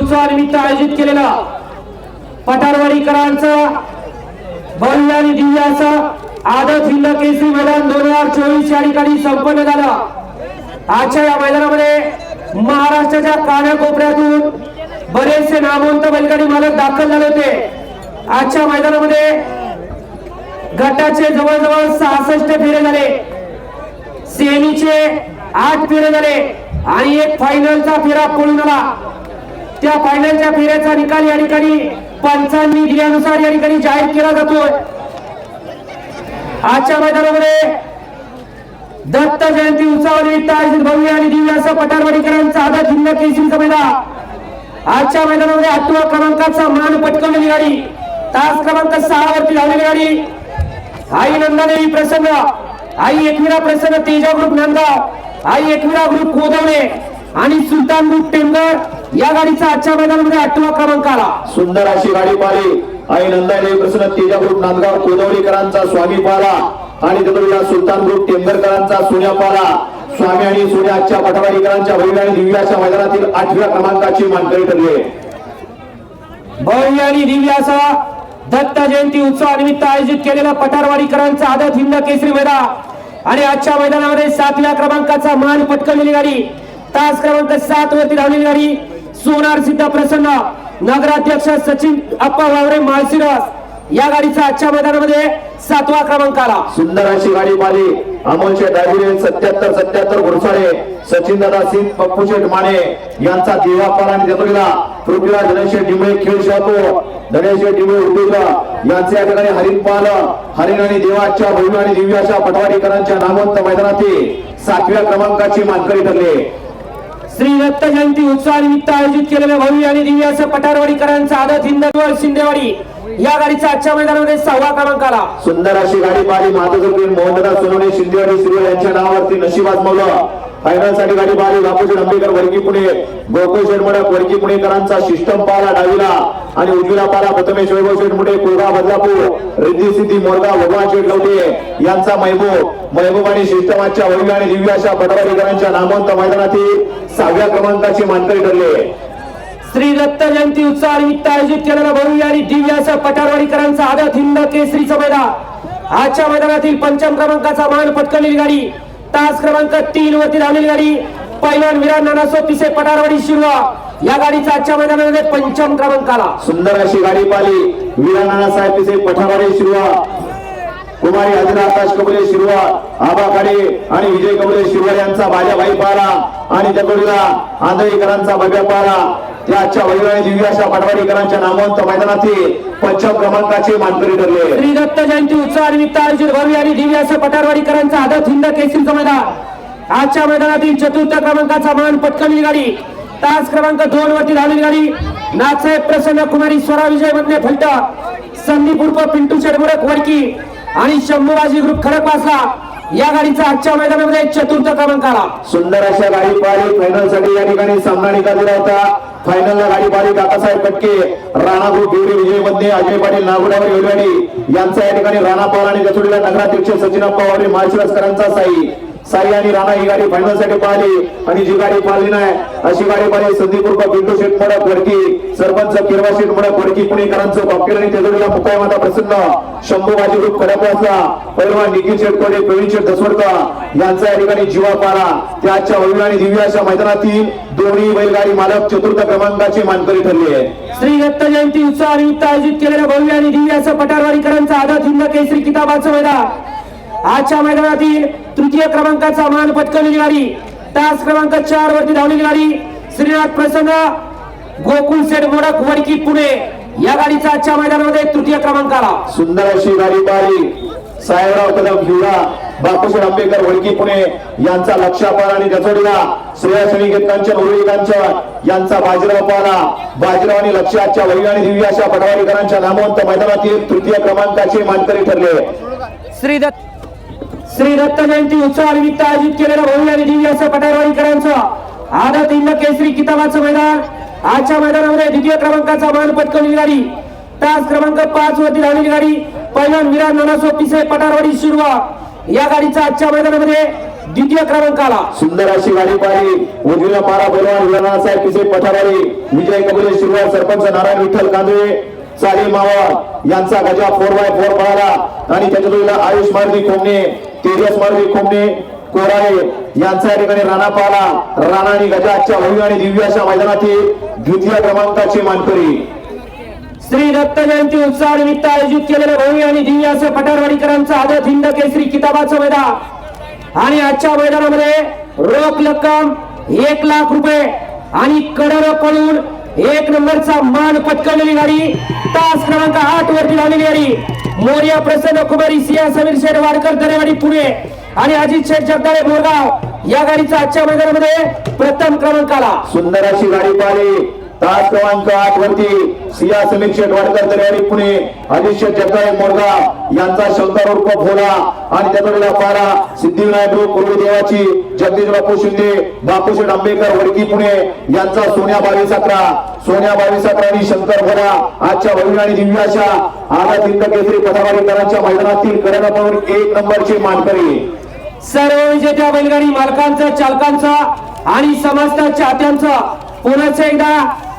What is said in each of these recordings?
उत्सवानिमित्त आयोजित केलेला पठारवाडीकरांचा भव्य आणि दिव्य असा आदत हिंद केसरी मैदान दोन हजार चोवीस या ठिकाणी संपन्न झाला. आजच्या या मैदानामध्ये महाराष्ट्राच्या कानाकोपऱ्यातून बरेचसे नामवंत बैलगाडी मालक दाखल झाले होते. आजच्या मैदानामध्ये गटाचे जवळजवळ सहासष्ट फेरे झाले. सेमीचे आठ फेरे झाले आणि एक फायनलचा फेरा पळून आला. त्या फायनलच्या फेऱ्याचा निकाल या ठिकाणी पंचांनी दिल्यानुसार या ठिकाणी जाहीर केला जातोय. आजच्या मैदानामध्ये दत्त जयंती उत्सवानिमित्त आयोजित भव्य आणि दिव्य असं पठारवाडीकरांचा आदत जिल्हा केसरीचं मैदान आजच्या मैदानामध्ये आठव्या क्रमांकाचा मान पटकवलेली गाडी. तास क्रमांक सहा वरती धावलेली गाडी. आई नंदादेवी प्रसन्न. आई एकविरा प्रसन्न तेजा ग्रुप नांदगाव आई एकविरा ग्रुप कोदवणे. आणि सुलतान ग्रुप टेंबर या गाडीचा आजच्या मैदानामध्ये आठवा क्रमांक आला. सुंदर अशी गाडी पाहिली आई नंदादेवी प्रसन्न तेजा ग्रुप नांदगाव कोदवलीकरांचा स्वामी पाला. आणि त्याच्या सुलतान ग्रुप टेंबरकरांचा सोन्या पाला. स्वामी आणि सोन्या आजच्या पटवाडीकरांच्या भव्य आणि दिव्य अशा मैदानातील आठव्या क्रमांकाची मानकरी ठरली. भव्य आणि दिव्य असा दत्त जयंती उत्सवानिमित्त आयोजित केलेला पठारवाडीकरांचा आदत हिंद केसरी मैदान आणि आजच्या मैदानामध्ये सातव्या क्रमांकाचा मान पटकवलेली गाडी तास क्रमांक सात वरती धावलेली गाडी सोनार सिद्ध प्रसन्न नगराध्यक्ष सचिन अप्पा वावरे माळशिरस. या गाडीचा आजच्या मैदानामध्ये सातवा क्रमांक आला सुंदर अशी गाडी पाहिली. अमोलशे डायबिरे सत्याहत्तर सत्याहत्तर घोडसाळे सचिन दादा सिंग पप्पू शेठ माने यांचा देवा पाला देतो गेला पृथ्वीराज धनेशे डिंबळे खेळ शातो धनेशे डिंबळे उद्योगा यांचे या ठिकाणी हरिण पाल हरिण आणि देवाच्या भव्य आणि दिव्य अशा पटवाडीकरांच्या नामवंत मैदानातील सातव्या क्रमांकाची मानकरी ठरली. श्री दत्त जयंती उत्सवानिमित्त आयोजित केलेले भव्य आणि दिव्य असं पठारवाडीकरांचा आदत हिंदगड शिंदेवाडी. या गाडीचा आजच्या मैदानामध्ये सहावा क्रमांक आला सुंदर अशी गाडी पाहिली. महादेव मोहनदास सोनवणे शिंदेवाडी शिरोळ यांच्या नावावरती नशीब आजमावलं. फायनलसाठी गाडी पाहिली बापूजी आंबेकर वर्गी पुणे. गोकुळ शेडमडक वर्गी पुणेकरांचा सिस्टम पाला डावीला. आणि उजवीला पाला प्रथमेश वैभव शेडमुडे कुळगाव बदलापूर. रिद्धी सिद्धी मोरगाव भगवान शेठ लवटे यांचा महबूब. महबूब आणि सिस्टमाच्या वैभव आणि दिव्य अशा पटवाडीकरांच्या नामवंत मैदानातील सहाव्या क्रमांकाची मानकरी ठरले. श्री दत्त जयंती उत्सवानिमित्त आयोजित केलेला भव्य आणि दिव्य असं पठारवाडीकरांचा आदत हिंद केसरीचा मैदान. आजच्या मैदानातील पंचम क्रमांकाचा मान पटकलेली गाडी तास क्रमांक तीन वरती धावलेली गाडी. पैलवान विराट नानासो पिसे पठारवाडी शिरवा. या गाडीचा आजच्या मैदानामध्ये पंचम क्रमांक आला सुंदर अशी गाडी पाहिली. वीरा नानासाहेब पिसे पठारवाडी शिरवा. कुमारी हजरा आकाश कबुले शिरवा. आबा काडे आणि विजय कबुले शिरवा यांचा भाई पारा आणि त्या आंधळीकरांचा भव्य पारा त्या आजच्या वैराणी दिव्य अशा पटवाडीकरांच्या नामवंत मैदानातील पंचम क्रमांकाचे मानकरी ठरले. श्री दत्त जयंती उत्सवानिमित्त आयोजित भव्य आणि दिव्य असं पठारवाडीकरांचा आदत हिंद केसरीचं मैदान. आजच्या मैदानातील चतुर्थ क्रमांकाचा मान पटकवलेली गाडी तास क्रमांक दोन वरती धावलेली गाडी नाथसाहेब प्रसन्न कुमारी स्वरा विजय मधले फलटा संदीप उर्फ पिंटू शेडमुडक वडकी. आणि शंभूबाजी ग्रुप खडकवासला या गाडीचा आजच्या मैदानामध्ये चतुर्थ क्रमांक आला सुंदर अशा गाडी पाहिली फायनलसाठी या ठिकाणी सामना निकाल होता. फायनलला गाडी बारी दादासाहेब कटके राणा ग्रुप देवरी विजयमध्ये अजय पाटील नागोड्यावर वेलवाडी यांचा या ठिकाणी राणा पवार आणि गचुडीला नगराध्यक्ष सचिना पवार आणि माळशिरसकरांचा साई. साई आणि राणा ही गाडी फायनलसाठी पाहिली आणि जी गाडी पाहिली नाही अशी गाडी पाहिली संदीप उर्फ बिंदू शेठ मोडक फडकी सरपंच किरवा शेठ मोडक फडकी पुणेकरांचं बापकेर आणि तेजोडीला मुकाय माता प्रसन्न शंभू बाजी ग्रुप खडकवासला पैलवान निखिल शेठ कोडे प्रवीण शेठ दसवडकर यांचा या ठिकाणी जीवा पाला त्याच्या वैव्य आणि दिव्य अशा मैदानातील दोन्ही बैलगाडी मालक चतुर्थ क्रमांकाची मानकरी ठरली आहे श्री दत्त जयंती उत्सवानिमित्त आयोजित केलेल्या भव्य आणि दिव्य असं पठारवाडीकरांचा आदत हिंद केसरी किताबाचं मैदान. आजच्या मैदानातील तृतीय क्रमांकाचा मान पटकवलेली गाडी तास क्रमांक चार वरती धावलेली गाडी श्रीनाथ प्रसन्न गोकुळ सेठ मोडक वडकी पुणे. या गाडीचा आजच्या मैदानामध्ये तृतीय क्रमांक आला सुंदर अशी गाडी पाहिली. साहेबराव कदम हिवरा बापूशेठ आंबेडकर वडकी पुणे यांचा लक्षापार आणि गचोडीला श्रेयसनी कांचन उरुळी कांचन यांचा बाजीराव पाला. बाजीराव आणि लक्षाच्या वैव्य आणि दिव्य अशा पटवाडीकरांच्या नामवंत मैदानातील तृतीय क्रमांकाचे मानकरी ठरले. श्री दत्त श्री रत्न जयंती उत्सवानिमित्त आयोजित केलेलं भव्य आणि दिव्य असं पटारवाडीकरांचं आदत इंद केसरी किताबाचं मैदान. आजच्या मैदानामध्ये द्वितीय क्रमांकाचा मान पटकवली गाडी. तास क्रमांक पाच वरती धावलेली गाडी. पैलवान विराट नानासो पिसे पटारवाडी शिरवा. या गाडीचा आजच्या मैदानामध्ये द्वितीय क्रमांकाला सुंदर अशी गाडी पाहिली. उजवीला पारा पैलवान विरानासाहेब पिसे पठारारी विजय कबुले शिरवा सरपंच नारायण विठ्ठल कांदळे चाली मावा यांचा गजा फोर बाय फोर पळाला. आणि त्याच्या आयुष मारुती कोमणे तेजस मारुती कोमणे कोराळे यांचा या ठिकाणी राणा पाला राणा आणि गजाच्या भव्य आणि दिव्य अशा मैदानातील द्वितीय क्रमांकाची मानकरी. श्री दत्त जयंती उत्सव निमित्त आयोजित केलेले भव्य आणि दिव्य असे पठारवाडीकरांचा आदत हिंद केसरी किताबाचं मैदान. आणि आजच्या मैदानामध्ये रोख रक्कम एक लाख रुपये आणि कडर पळून एक नंबरचा मान पटकवलेली गाडी तास क्रमांक आठ वरती लावलेली गाडी. मोर्या प्रसन्न कुमारी सिया समीर शेठ वाडकर दरेवाडी पुणे आणि अजित शेठ जगदाळे बोरगाव या गाडीचा आजच्या मैदानामध्ये प्रथम क्रमांकाला. सुंदर अशी गाडी पाहिली. तास क्रमांक आठ वरती सिया समीक्षक वाडकर दर्यारी पुणे आदित्य जगदाळे मोरगाव यांचा शंकर उर्फ भोला आणि त्याचा पारा सिद्धिविनायक ग्रुप पूर्वी देवाची जगदीश बापू शिंदे बापूशेठ आंबेकर वडकी पुणे यांचा सोन्या बावीस अकरा सोन्या बावीस अकरा आणि शंकर भोला आजच्या भव्य आणि दिव्याच्या अशा आला हिंद केसरी पदाधिकाऱ्यांच्या मैदानातील कडनापावर एक नंबरचे मानकरी. सर्व विजेत्या बैलगाडी मालकांचा चालकांचा आणि समस्त चाहत्यांचा पुन्हा एकदा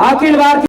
अखिल भारतीय